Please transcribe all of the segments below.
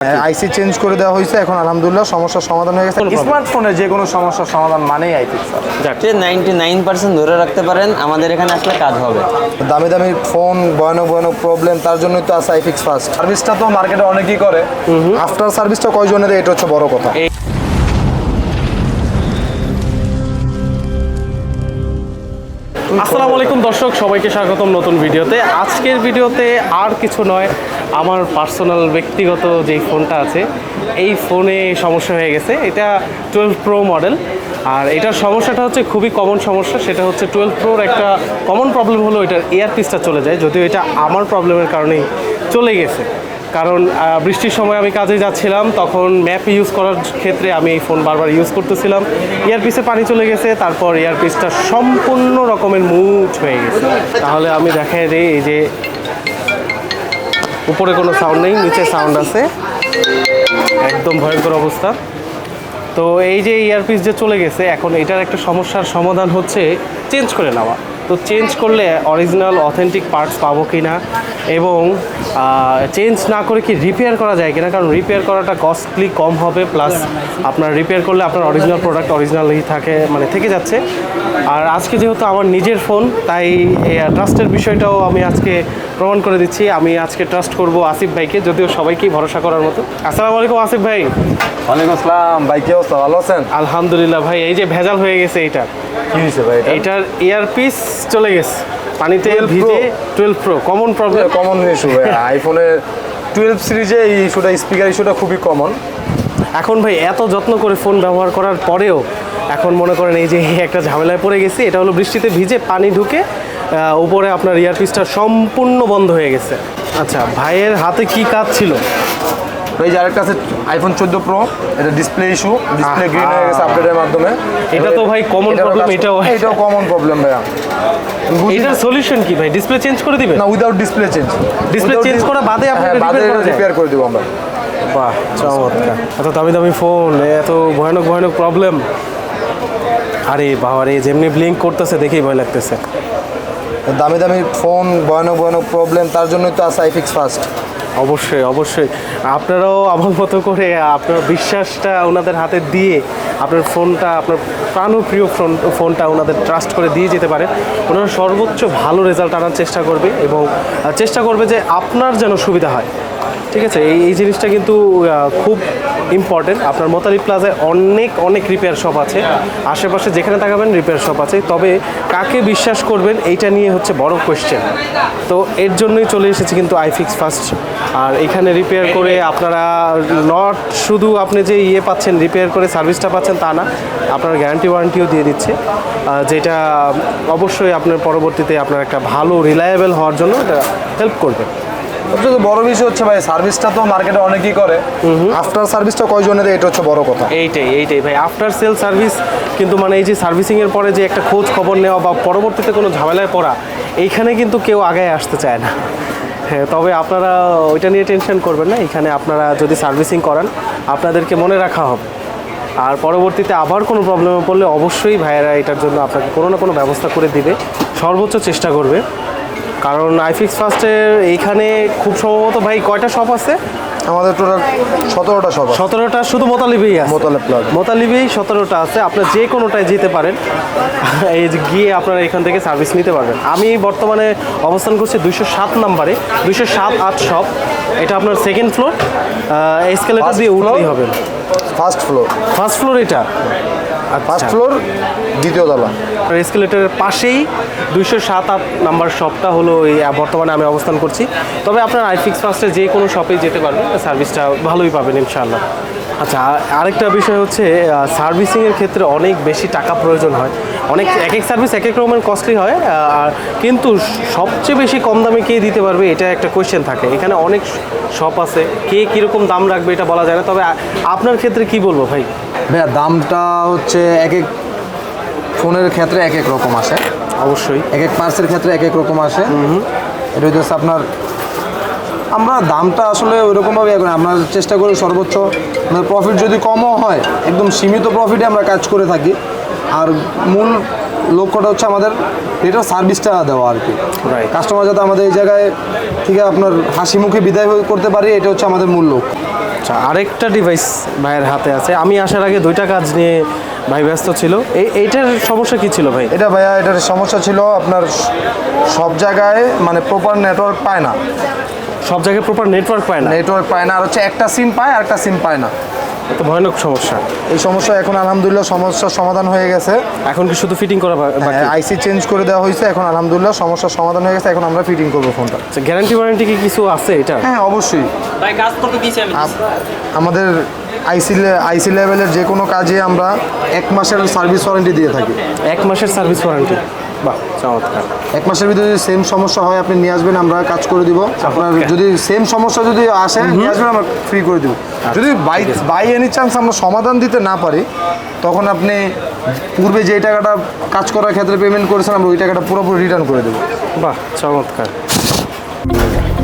আইসি change করে দেওয়া হয়েছে এখন আলহামদুলিল্লাহ সমস্যার সমাধান হয়ে গেছে। স্মার্টফোনে যে কোনো সমস্যার সমাধান মানেই আইফিক্স যাচ্ছে নাইনটি নাইন পার্সেন্ট ধরে রাখতে পারেন আমাদের এখানে আসলে কাজ হবে। দামি দামি ফোন ভয়ানক ভয়ানক প্রবলেম তার জন্যই তো আছে আইফিক্স ফার্স্ট সার্ভিসটা তো মার্কেটে অনেকেই করে। আফটার সার্ভিসটা কয়জনের এটা হচ্ছে বড় কথা। আসসালামু আলাইকুম দর্শক সবাইকে স্বাগতম নতুন ভিডিওতে। আজকের ভিডিওতে আর কিছু নয় আমার পার্সোনাল ব্যক্তিগত যেই ফোনটা আছে, এই ফোনে সমস্যা হয়ে গেছে। এটা টুয়েলভ প্রো মডেল আর এটার সমস্যাটা হচ্ছে খুবই কমন সমস্যা, সেটা হচ্ছে টুয়েলভ প্রোর একটা কমন প্রবলেম হলো এটার এয়ারপিসটা চলে যায়, যদিও এটা আমার প্রবলেমের কারণেই চলে গেছে। কারণ বৃষ্টির সময় আমি কাজে যাচ্ছিলাম, তখন ম্যাপ ইউজ করার ক্ষেত্রে আমি এই ফোন বারবার ইউজ করতেছিলাম। ইয়ারপিসে পানি চলে গেছে, তারপর ইয়ারপিসটা সম্পূর্ণ রকমের মুচ হয়ে গেছে। তাহলে আমি দেখাই দিই, এই যে উপরে কোনো সাউন্ড নেই, নিচে সাউন্ড আছে। একদম ভয়ঙ্কর অবস্থা। তো এই যে ইয়ারপিস যে চলে গেছে, এখন এটার একটা সমস্যার সমাধান হচ্ছে চেঞ্জ করে নেওয়া। তো চেঞ্জ করলে অরিজিনাল, অথেন্টিক পার্টস পাবো কি না এবং চেঞ্জ না করে কি রিপেয়ার করা যায় কিনা? কারণ রিপেয়ার করাটা কস্টলি কম হবে প্লাস আপনার রিপেয়ার করলে আপনার অরিজিনাল প্রোডাক্ট অরিজিনালই থাকে মানে থেকে যাচ্ছে। আর আজকে যেহেতু আমার নিজের ফোন তাই ট্রাস্টের বিষয়টাও আমি আজকে প্রমাণ করে দিচ্ছি। আমি আজকে ট্রাস্ট করব আসিফ ভাইকে, যদিও সবাইকেই ভরসা করার মতো। আসসালামু আলাইকুম আসিফ ভাই। ওয়ালাইকুম আসসালাম। ভাই কি অবস্থা? ভালো আছেন? আলহামদুলিল্লাহ ভাই এই যে ভেজাল হয়ে গেছে এটা কি হয়েছে ভাই এটা? এটার ইয়ারপিস চলে গেছে। পানিতে 12 ভিজে twelve pro common problem common issue ভাই। আইফোনের টুয়েলভ সিরিজে এই ইস্যুটা স্পিকার ইস্যুটা খুবই কমন এখন ভাই এত যত্ন করে ফোন ব্যবহার করার পরেও এখন মনে করেন এই যে একটা ঝামেলায় পড়ে গেছি। এটা হলো বৃষ্টিতে ভিজে পানি ঢুকে উপরে আপনার ইয়ারপিসটা সম্পূর্ণ বন্ধ হয়ে গেছে। আচ্ছা ভাইয়ের হাতে কি কাজ ছিল? এই যে আরেকটা আছে আইফোন চোদ্দ প্রো এটা ডিসপ্লে ইস্যু ডিসপ্লে গ্রিন হয়ে গেছে আপডেটের মাধ্যমে। এটা তো ভাই problem, কাজ- এটাও। এটাও কমন প্রবলেম ভাইয়া। এটার সলিউশন কি ভাই? ডিসপ্লে চেঞ্জ করে দিবেন? না without display change Display change করা বাদে আপনাকে হ্যাঁ বাদে? রিপেয়ার করে দেবো আমরা। বাহ চমৎকার। এত দামি দামি ফোন এত ভয়ানক ভয়ানক প্রবলেম আরে বাবা রে যেমনি ব্লিঙ্ক করতেছে দেখেই ভয় লাগতেছে। দামি দামি ফোন, ভয়ানক ভয়ানক প্রবলেম তার জন্যই তো আছে আইফিক্স ফার্স্ট অবশ্যই অবশ্যই। আপনারাও আমার মতো করে আপনার বিশ্বাসটা ওনাদের হাতে দিয়ে আপনার ফোনটা, আপনার প্রাণপ্রিয় ফোন, ফোনটা ওনাদের ট্রাস্ট করে দিয়ে যেতে পারে ওনারা সর্বোচ্চ ভালো রেজাল্ট আনার চেষ্টা করবে এবং চেষ্টা করবে যে আপনার যেন সুবিধা হয়। ঠিক আছে, এই এই জিনিসটা কিন্তু খুব ইম্পর্টেন্ট আপনার মোতালি প্লাজায় অনেক অনেক রিপেয়ার শপ আছে। আশেপাশে যেখানে তাকাবেন রিপেয়ার শপ আছে। তবে কাকে বিশ্বাস করবেন, এইটা নিয়ে হচ্ছে বড় কোয়েশ্চেন তো এর জন্যই চলে এসেছি কিন্তু আইফিক্স ফার্স্ট আর এখানে রিপেয়ার করে আপনারা নট শুধু আপনি যে ইয়ে পাচ্ছেন রিপেয়ার করে সার্ভিসটা পাচ্ছেন তা না, আপনার গ্যারান্টি ওয়ারেন্টিও দিয়ে দিচ্ছে। যেটা অবশ্যই আপনার পরবর্তীতে আপনার একটা ভালো রিলায়েবল হওয়ার জন্য এটা হেল্প করবে। সবচেয়ে বড় বিষয় হচ্ছে ভাই সার্ভিসটা তো মার্কেটে অনেকেই করে। আফটার সার্ভিসটা কয়জনের এটা হচ্ছে বড় কথা। এইটাই এইটাই ভাই। আফটার সেল সার্ভিস কিন্তু মানে এই যে সার্ভিসিংয়ের পরে যে একটা খোঁজ খবর নেওয়া বা পরবর্তীতে কোনো ঝামেলায় পড়া এইখানে কিন্তু কেউ আগায় আসতে চায় না। হ্যাঁ তবে আপনারা ওইটা নিয়ে টেনশন করবেন না। এখানে আপনারা যদি সার্ভিসিং করান আপনাদেরকে মনে রাখা হবে। আর পরবর্তীতে আবার কোনো প্রবলেমে পড়লে অবশ্যই ভাইয়েরা এটার জন্য আপনাকে কোনো না কোনো ব্যবস্থা করে দিবে। সর্বোচ্চ চেষ্টা করবে। কারণ আইফিক্স ফার্স্টের এইখানে খুব সম্ভবত ভাই কয়টা শপ আছে? আমাদের টোটাল সতেরোটা শপ সতেরোটা শুধু মোতালিবেই আছে? মোতালেব প্লাজা। মোতালিবেই সতেরোটা আছে। আপনার যে কোনোটায় যেতে পারেন। এই যে গিয়ে আপনারা এখান থেকে সার্ভিস নিতে পারবেন। আমি বর্তমানে অবস্থান করছি দুইশো সাত নাম্বারে। দুইশো সাত আট শপ এটা আপনার সেকেন্ড ফ্লোর এসকেলেটার দিয়ে উঠলেই হবে। ফার্স্ট ফ্লোর ফার্স্ট ফ্লোর এটা। ফার্স্ট ফ্লোর দ্বিতীয় তলা। এসকেলেটারের পাশেই দুইশো সাত আট নাম্বার শপটা হলো এই বর্তমানে আমি অবস্থান করছি। তবে আপনার আইফিক্স ফার্স্টে যে কোনো শপেই যেতে পারবেন সার্ভিসটা ভালোই পাবেন ইনশাআল্লাহ। আচ্ছা আর- আরেকটা বিষয় হচ্ছে সার্ভিসিংয়ের ক্ষেত্রে অনেক বেশি টাকা প্রয়োজন হয়। অনেক এক এক সার্ভিস এক এক রকমের কস্টলি হয় আর কিন্তু সবচেয়ে বেশি কম দামে কে দিতে পারবে এটা একটা কোয়েশ্চেন থাকে। এখানে অনেক শপ আছে কে কীরকম দাম রাখবে এটা বলা যায় না তবে আপনার ক্ষেত্রে কি বলব ভাই? ভাইয়া দামটা হচ্ছে এক এক ফোনের ক্ষেত্রে এক এক রকম আসে। অবশ্যই। এক এক পার্সের ক্ষেত্রে এক এক রকম আসে। এটা হচ্ছে আপনার আমরা দামটা আসলে ওইরকমভাবে করি আমরা চেষ্টা করি সর্বোচ্চ প্রফিট যদি কমও হয় একদম সীমিত প্রফিটে আমরা কাজ করে থাকি। আর মূল লক্ষ্যটা হচ্ছে আমাদের এটা সার্ভিসটা দেওয়া আর কি. কাস্টমার যাতে আমাদের এই জায়গায় থেকে আপনার হাসি মুখে বিদায় করতে পারি এটা হচ্ছে আমাদের মূল লক্ষ্য। আচ্ছা আরেকটা ডিভাইস ভাইয়ের হাতে আছে। আমি আসার আগে দুইটা কাজ নিয়ে ভাই ব্যস্ত ছিল। এই এইটার সমস্যা কি ছিল ভাই? এটা ভাইয়া এটার সমস্যা ছিল আপনার সব জায়গায় মানে প্রপার নেটওয়ার্ক পায় না। সব জায়গায় প্রপার নেটওয়ার্ক পায় না। নেটওয়ার্ক পায় না। আর হচ্ছে একটা সিম পায় আর একটা সিম পায় না। তো ভয়ানক সমস্যা। এই সমস্যা এখন আলহামদুলিল্লাহ সমস্যার সমাধান হয়ে গেছে। এখন কি শুধু ফিটিং করা বাকি? আইসি চেঞ্জ করে দেওয়া হয়েছে এখন আলহামদুলিল্লাহ সমস্যার সমাধান হয়ে গেছে এখন আমরা ফিটিং করব ফোনটা। গ্যারান্টি ওয়ারেন্টি কি কিছু আছে এটা? হ্যাঁ অবশ্যই। ভাই কাজ করতে দিয়েছি আমি আমাদের আইসি আইসি লেভেলের যে কোনো কাজে আমরা এক মাসের সার্ভিস ওয়ারেন্টি দিয়ে থাকি। এক মাসের সার্ভিস ওয়ারেন্টি? বাহ চমৎকার। এক মাসের ভিতরে যদি সেম সমস্যা হয় আপনি নিয়ে আসবেন আমরা কাজ করে দিব। আপনার যদি সেম সমস্যা যদি আসে নিয়ে আসবেন আমরা ফ্রি করে দিব। যদি বাই বাই এনি চান্স আমরা সমাধান দিতে না পারি তখন আপনি পূর্বে যে টাকাটা কাজ করার ক্ষেত্রে পেমেন্ট করেছেন আমরা ওই টাকাটা পুরোপুরি রিটার্ন করে দেবো। বাহ চমৎকার।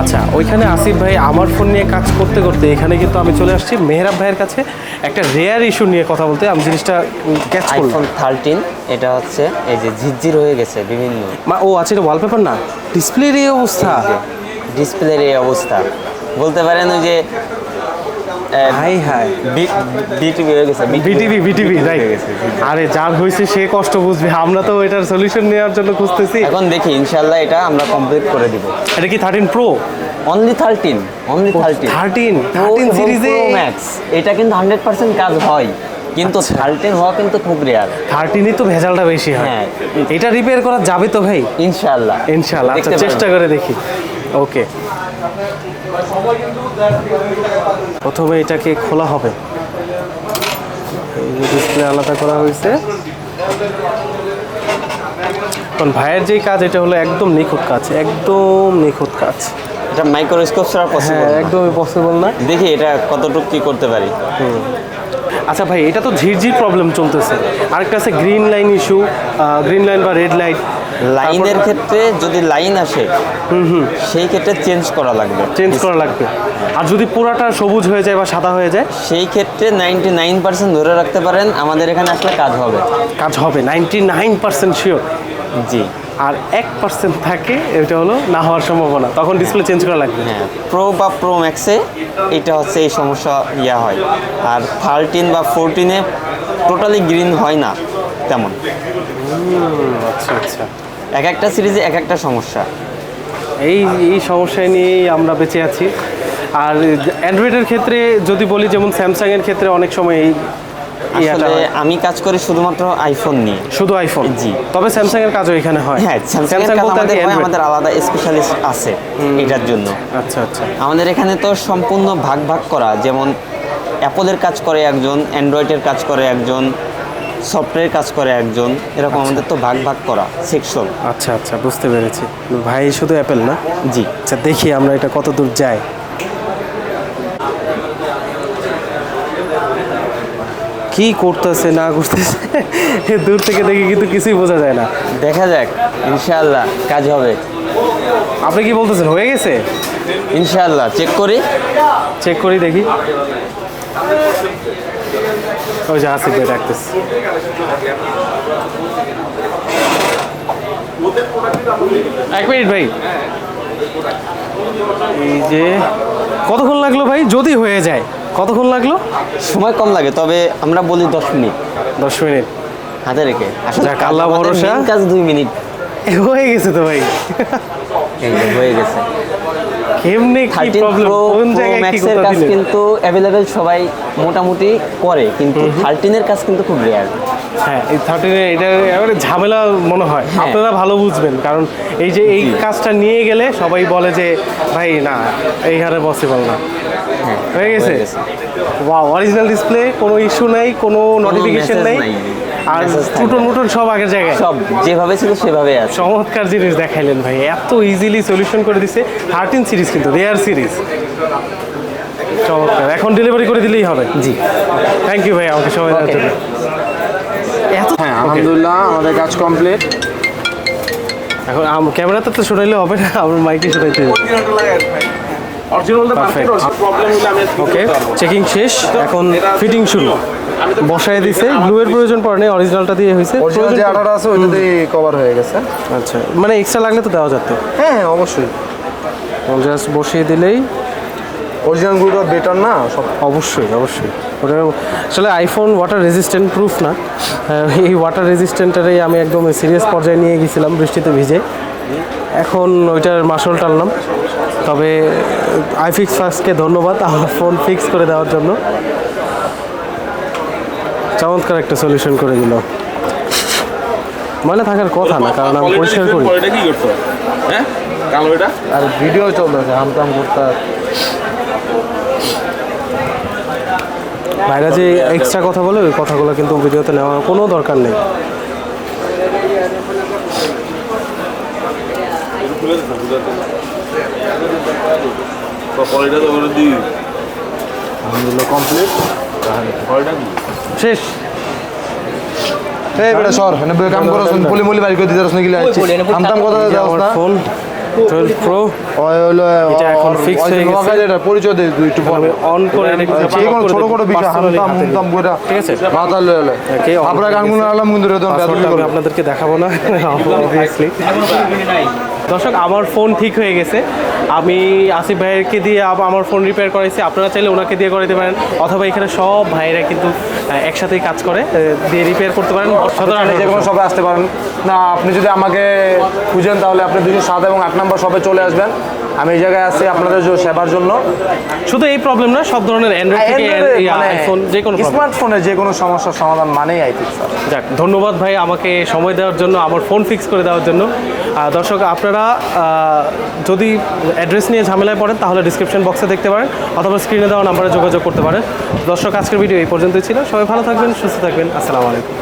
আচ্ছা ওইখানে আসিফ ভাই আমার ফোন নিয়ে কাজ করতে করতে এখানে কিন্তু আমি চলে আসছি মেহরাব ভাইয়ের কাছে একটা রেয়ার ইস্যু নিয়ে কথা বলতে। আমি জিনিসটা ক্যাচ করলাম। আইফোন থার্টিন এটা হচ্ছে এই যে ঝিরঝির হয়ে গেছে বিভিন্ন। মা ও আছে এটা ওয়ালপেপার না? ডিসপ্লের এই অবস্থা। ডিসপ্লের এই অবস্থা। বলতে পারেন ওই যে হাই হাই। বিটিভি হয়ে গেছে বিটিভি বিটিভি রাইট আরে যার হয়েছে সে কষ্ট বুঝবে। আমরা তো এটার সলিউশন নেওয়ার জন্য খুঁজতেছি। এখন দেখি ইনশাল্লাহ এটা আমরা কমপ্লিট করে দিব। এটা কি thirteen pro only thirteen only thirteen thirteen thirteen সিরিজে ম্যাক্স এটা কিন্তু হান্ড্রেড পার্সেন্ট কাজ হয়। কিন্তু থার্টিন হওয়া কিন্তু খুব রেয়ার থার্টিনই তো ভেজালটা বেশি হয়। হ্যাঁ। এটা রিপেয়ার করা যাবে তো ভাই? ইনশাল্লাহ ইনশাল্লাহ আচ্ছা চেষ্টা করে দেখি। ওকে প্রথমে এটাকে খোলা হবে। ডিসপ্লে আলাদা করা হয়েছে। কারণ ভাইয়ের যেই কাজ এটা হলো একদম নিখুঁত কাজ একদম নিখুঁত কাজ। এটা মাইক্রোস্কোপ ছাড়া হ্যাঁ পসিবল একদমই পসিবল না। দেখি এটা কতটুকু কি করতে পারি। আচ্ছা ভাই এটা তো ঝিরঝির প্রবলেম চলতেছে। আরেকটা আছে green line issue green line বা রেড লাইট লাইনের ক্ষেত্রে যদি লাইন আসে সেই ক্ষেত্রে চেঞ্জ করা লাগবে। চেঞ্জ করা লাগবে। আর যদি পুরাটা সবুজ হয়ে যায় বা সাদা হয়ে যায়? সেই ক্ষেত্রে নাইনটি নাইন পার্সেন্ট ধরে রাখতে পারেন আমাদের এখানে আসলে কাজ হবে। কাজ হবে নাইনটি নাইন পার্সেন্ট শিওর জি। আর এক পার্সেন্ট থাকে এটা হলো না হওয়ার সম্ভাবনা। তখন ডিসপ্লে চেঞ্জ করা লাগবে। হ্যাঁ প্রো বা প্রো ম্যাক্সে এটা হচ্ছে এই সমস্যা ইয়া হয়। আর থার্টিন বা ফোরটিনে টোটালি গ্রিন হয় না তেমন। আচ্ছা আচ্ছা। এক একটা সিরিজে এক একটা সমস্যা। এই এই সমস্যা নিয়েই আমরা বেঁচে আছি। আর অ্যান্ড্রয়েডের ক্ষেত্রে যদি বলি যেমন স্যামসাংয়ের ক্ষেত্রে অনেক সময় এই আসলে আমি কাজ করি শুধুমাত্র আইফোন নিয়ে। শুধু আইফোন জি। তবে স্যামসাংয়ের কাজও এখানে হয়। হ্যাঁ স্যামসাং আমাদের আমাদের আলাদা স্পেশালিস্ট আছে এটার জন্য। আচ্ছা আচ্ছা। আমাদের এখানে তো সম্পূর্ণ ভাগ ভাগ করা যেমন অ্যাপলের কাজ করে একজন অ্যান্ড্রয়েডের কাজ করে একজন সফটওয়্যার কাজ করে একজন। এরকম আমাদের তো ভাগ ভাগ করা সেকশন আচ্ছা আচ্ছা বুঝতে পেরেছি। ভাই শুধু অ্যাপেল না? জি। আচ্ছা দেখি আমরা এটা কত দূর যাই। কি করতেছে না করতেছে? দূর থেকে দেখে কিন্তু কিছুই বোঝা যায় না। দেখা যাক ইনশাআল্লাহ কাজ হবে। আপনি কি বলতেছেন হয়ে গেছে? ইনশাআল্লাহ চেক করি। চেক করি দেখি। ওই যে আসিফ ভাই ডাকতেছে। এক মিনিট ভাই। এই যে কতক্ষণ লাগল ভাই? যদি হয়ে যায় কতক্ষণ লাগল? সময় কম লাগে তবে আমরা বলি দশ মিনিট। দশ মিনিট। হাতে রেখে। যাক, আল্লাহ ভরসা। কাজ দুই মিনিট। হয়ে গেছে তো ভাই। হয়ে গেছে। কেমনে কি প্রবলেম কোন জায়গায় কি কিন্তু অ্যাভেলেবেল সবাই মোটামুটি করে কিন্তু থার্টিনের কাজ কিন্তু খুব রেয়ার হ্যাঁ এই থার্টিনে এটা এবারে ঝামেলা মনে হয়। হ্যাঁ। আপনারা ভালো বুঝবেন কারণ এই যে এই কাজটা নিয়ে গেলে সবাই বলে যে ভাই না এই হারে পসিবল না। হ্যাঁ হয়ে গেছে? ওয়াও অরিজিনাল ডিসপ্লে কোনো ইস্যু নাই কোনো নোটিফিকেশন নেই। আর টুটন মুটন সব আগের জায়গায়। সব যেভাবে ছিল সেভাবে আছে। চমৎকার জিনিস দেখাইলেন ভাই এত ইজিলি সলিউশন করে দিছে। থার্টিন সিরিজ কিন্তু রেয়ার সিরিজ চমৎকার এখন ডেলিভারি করে দিলেই হবে। জি। থ্যাংক ইউ ভাই আমাকে সময় দেওয়ার. জন্য। আলহামদুলিল্লাহ আমাদের কাজ কমপ্লিট এখন আম- ক্যামেরাতে তো শোনাইলে হবে না আমার মাইকে শোনাইতে হবে। ওকে চেকিং শেষ এখন ফিটিং শুরু। বসায় দিছে গ্লুয়ের প্রয়োজন পড়ে নেই অরিজিনালটা দিয়ে হয়েছে। অরিজিনাল যে আঠাটা আছে ওইটাতেই কভার হয়ে গেছে। আচ্ছা মানে এক্সট্রা লাগলে তো দেওয়া যেত হ্যাঁ অবশ্যই। জাস্ট বসিয়ে দিলেই অরিজিনালগুলো বেটার না? সব অবশ্যই অবশ্যই। ওটা আসলে আইফোন ওয়াটার রেজিস্ট্যান্ট প্রুফ না। এই ওয়াটার রেজিস্ট্যান্টটারেই আমি একদম সিরিয়াস পর্যায়ে নিয়ে গেছিলাম বৃষ্টিতে ভিজে। এখন ওইটার মাসল টানলাম। তবে আইফিক্স ফার্স্টকে ধন্যবাদ আমার ফোন ফিক্স করে দেওয়ার জন্য। চমৎকার একটা সলিউশন করে দিল। ময়লা থাকার কথা না কারণ আমি পরিষ্কার করি। হ্যাঁ? কালো এটা? আর ভিডিও চলতেছে হামতাম করতে ভাইরা যে এক্সট্রা কথা বলে ওই কথাগুলো কিন্তু ভিডিওতে নেওয়ার কোনো দরকার নেই। আলহামদুলিল্লাহ কমপ্লিট শেষ। এই বেটা সর এনে কাম করছ পুলি মুলি বাড়ি করে দিতে রস নাকি হামতাম কথা দাও না? টুয়েলভ প্রো ওই হলো এটা এখন ফিক্স হয়ে গেছে। এটা পরিচয় দে দুই একটু পরে অন করে রেখে যে কোনো ছোট ছোট বিষয় হামতাম হুমতাম করে ঠিক আছে? মাথা লয়ে লয়ে আপনারা আলাম কিন্তু আপনাদেরকে দেখাবো না অবভিয়াসলি দর্শক আমার ফোন ঠিক হয়ে গেছে। আমি আসিফ ভাইয়েরকে দিয়ে আমার ফোন রিপেয়ার করাইছি। আপনারা চাইলে ওনাকে দিয়ে করাইতে পারেন অথবা এখানে সব ভাইয়েরা কিন্তু একসাথেই কাজ করে দিয়ে রিপেয়ার করতে পারেন। আপনি যে কোনো সবাই আসতে পারেন। না আপনি যদি আমাকে খুঁজেন তাহলে আপনি দুশো সাত এবং আট নম্বর সবে চলে আসবেন। আমি এই জায়গায় আছি আপনাদের সেবার জন্য। শুধু এই প্রবলেম না সব ধরনের অ্যান্ড্রয়েড থেকে আইফোন যে কোনো মানে যে কোনো সমস্যার সমাধান মানেই আইটি স্যার যাক ধন্যবাদ ভাই আমাকে সময় দেওয়ার জন্য আমার ফোন ফিক্স করে দেওয়ার জন্য। দর্শক আপনারা যদি অ্যাড্রেস নিয়ে ঝামেলায় পড়েন তাহলে ডিসক্রিপশন বক্সে দেখতে পারেন অথবা স্ক্রিনে দেওয়া নাম্বারে যোগাযোগ করতে পারেন। দর্শক আজকের ভিডিও এই পর্যন্তই ছিল। সবাই ভালো থাকবেন সুস্থ থাকবেন। আসসালামু আলাইকুম।